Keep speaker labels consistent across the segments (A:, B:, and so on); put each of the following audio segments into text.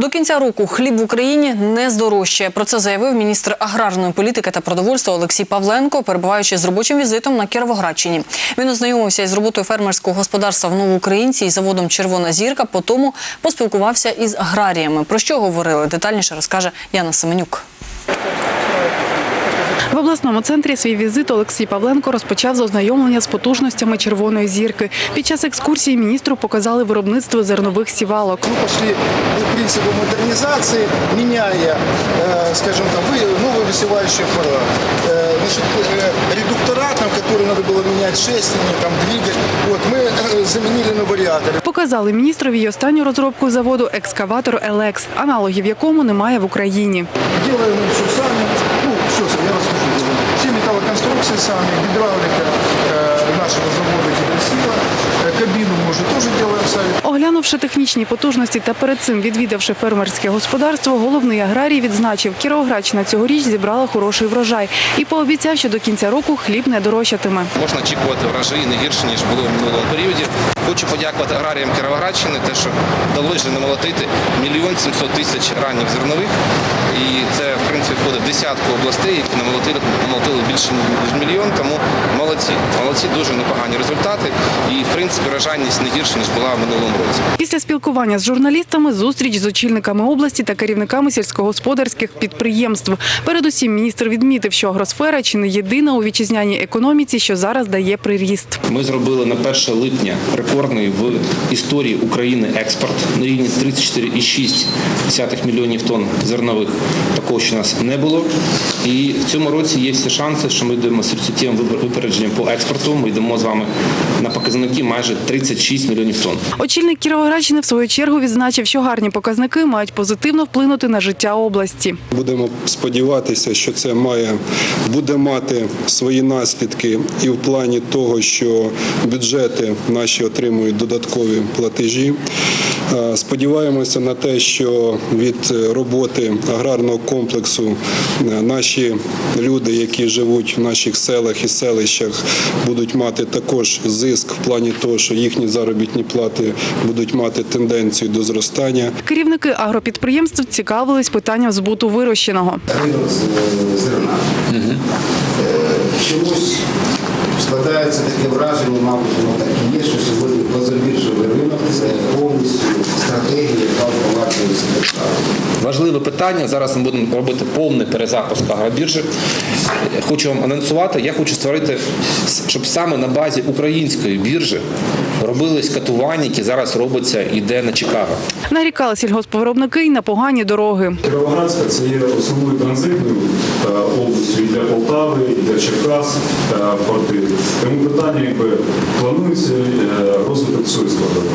A: До кінця року хліб в Україні не здорожчає. Про це заявив міністр аграрної політики та продовольства Олексій Павленко, перебуваючи з робочим візитом на Кіровоградщині. Він ознайомився із роботою фермерського господарства в Новоукраїнці і заводом Червона зірка. Потім поспілкувався із аграріями. Про що говорили детальніше розкаже Яна Семенюк.
B: В обласному центрі свій візит Олексій Павленко розпочав з ознайомлення з потужностями червоної зірки. Під час екскурсії міністру показали виробництво зернових сівалок.
C: пошли по принципу модернизации, меняя, э, скажем там, вы- новый высевающий аппарат. Э, Значит, э, редуктора, там, которые надо было менять шестерни, там, двигатель, вот, мы э, заменили на вариаторы.
B: Показали міністрові й останню розробку заводу екскаватор Елекс, аналогів якому немає в Україні.
C: Делаем мы все сами, ну, все, я расскажу. Все металлоконструкции сами, гидравлика э, нашего
B: Оглянувши технічні потужності та перед цим відвідавши фермерське господарство, головний аграрій відзначив, Кіровоградщина цьогоріч зібрала хороший врожай і пообіцяв, що до кінця року хліб не дорожчатиме.
D: Можна очікувати врожаї не гірше, ніж було в минулому періоді. Хочу подякувати аграріям Кіровоградщини, те, що вдалося намолотити мільйон сімсот тисяч ранніх зернових. І це, в принципі, входить в десятку областей, які намолотили, намолотили більше ніж мільйон, тому молодці. Молодці, дуже непогані результати. І, в принципі, врожайність не гірша, ніж була в минулому році.
B: Після спілкування з журналістами зустріч з очільниками області та керівниками сільськогосподарських підприємств. Передусім, міністр відмітив, що агросфера чи не єдина у вітчизняній економіці, що зараз дає приріст.
D: Ми зробили на 1 липня рекордний в історії України експорт на рівні 34,6 мільйонів тонн зернових. Такого ще у нас не було. І в цьому році є всі шанси, що ми йдемо з суттєвим випередженням по експорту. Ми йдемо з вами на показники майже 36 мільйонів тонн.
B: Очільник Кіровоградщини в свою чергу відзначив, що гарні показники мають позитивно вплинути на життя області.
E: Будемо сподіватися, що це має буде мати свої наслідки і в плані того, що бюджети наші отримують додаткові платежі. Е, Сподіваємося на те, що від роботи аграрного комплексу е, наші люди, які живуть в наших селах і селищах, будуть мати також зиск в плані того, що їхні заробітні плати будуть мати тенденцію до зростання.
B: Керівники агропідприємств цікавились питанням збуту вирощеного.
F: ринок зерна. Е, Чомусь складається таке враження, мабуть, воно так і є, що сьогодні позабіржовий ринок це повністю стратегія, яка впроваджується.
D: Важливе питання. Зараз ми будемо робити повний перезапуск агробіржі. Хочу вам анонсувати. Я хочу створити, щоб саме на базі української біржі робились катування, які зараз робиться іде на Чикаго.
B: Нарікали сільгоспвиробники й на погані дороги.
G: Кіровоградська це є основною транзитною е, областю і для Полтави, і для Черкас е, порти. Тому питання, якби планується е, розвиток цієї складової.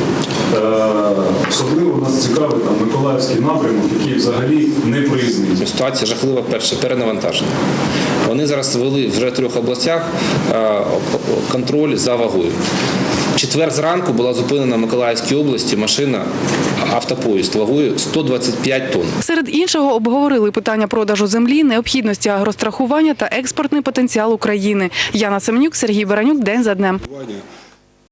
G: Особливо нас цікавить там Миколаївський напрямок, який взагалі не проїзний.
D: Ситуація жахлива, перше перенавантаження. Вони зараз ввели вже в трьох областях е, контроль за вагою. Четвер зранку була зупинена в Миколаївській області машина автопоїзд вагою 125 тонн.
B: Серед іншого обговорили питання продажу землі, необхідності агрострахування та експортний потенціал України. Яна Семенюк, Сергій Баранюк. День за днем.